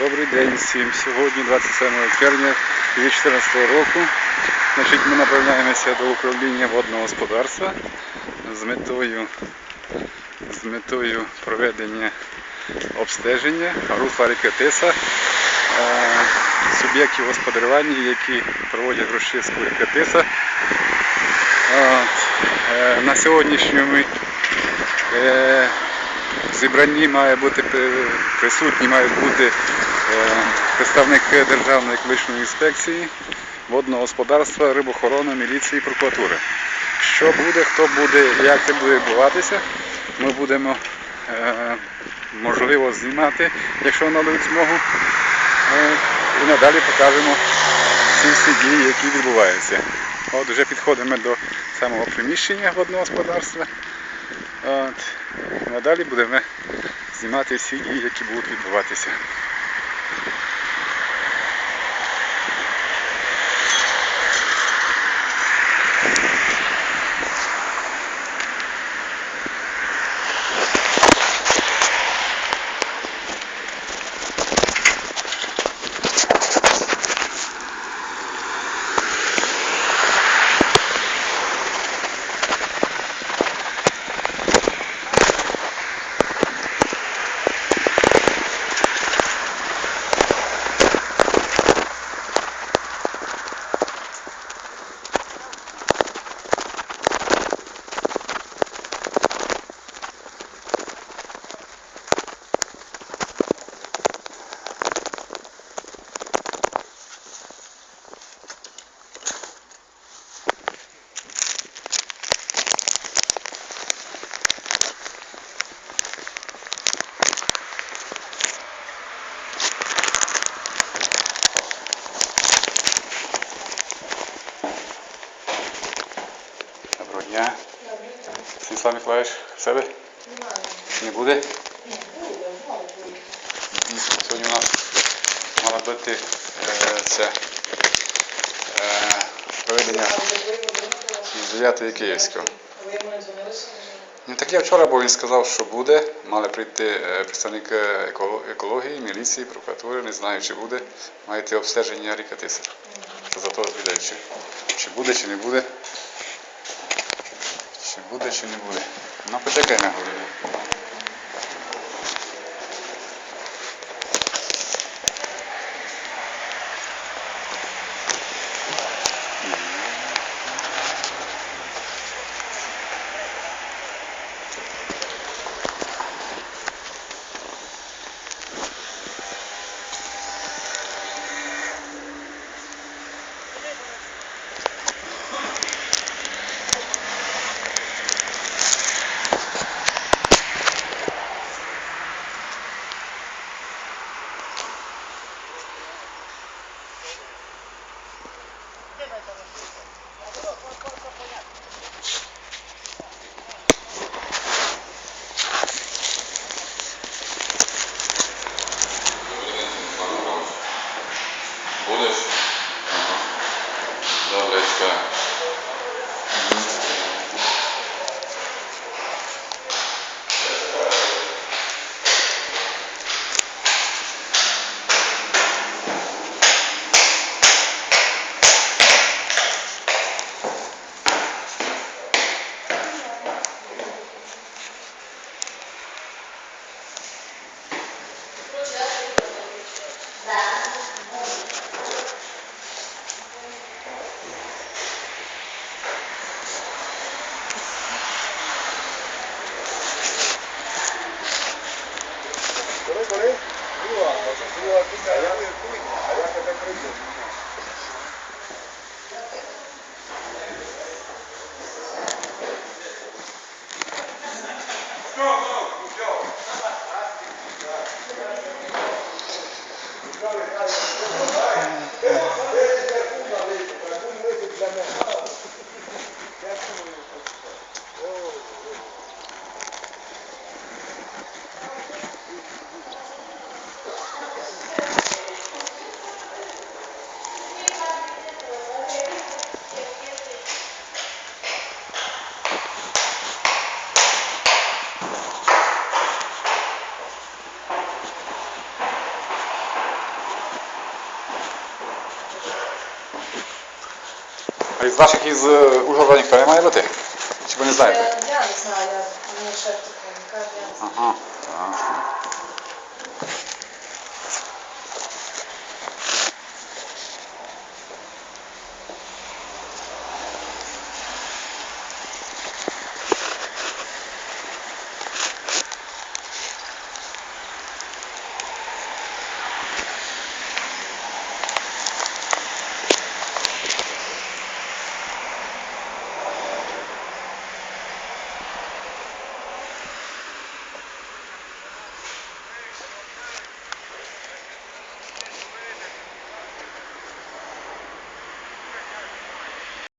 Добрий день всім. Сьогодні 27 червня 2014 року. Значить, ми направляємося до управління водного господарства з метою, з метою проведення обстеження русла ріки Тиса, е, суб'єктів господарювання, які проводять розчистку ріки Тиса. Е, На сьогоднішньому зібранні має бути присутні мають бути е, представники Державної екологічної інспекції, водного господарства, рибохорони, міліції, прокуратури. Що буде, хто буде, як це буде відбуватися, ми будемо е, можливо знімати, якщо нададуть змогу. Е, і надалі покажемо ці всі дії, які відбуваються. От вже підходимо до самого приміщення водного господарства. От. Надалі будемо знімати всі дії, які будуть відбуватися. Станіслав Миколаївич, в себе? Не буде? Мгм. Сьогодні у нас мала бути е, це е, проведення з 9 Київського. Ну так я вчора, бо він сказав, що буде. Мали прийти е, представник екології, міліції, прокуратури, не знаю, чи буде. Маєте обстеження ріка Тиса. Це за то відповідаю, чи, чи буде, чи не буде. Чи буде, чи не буде. Ну, не Будеш? горы. Ну, а, вот, ну, а я, я, я, я, я, я, я, я, я, ваших е, Ужгорода ніхто не має бути? Чи не знаєте? Е, Я не знаю, мені шеф такий каже, я не знаю. Ага.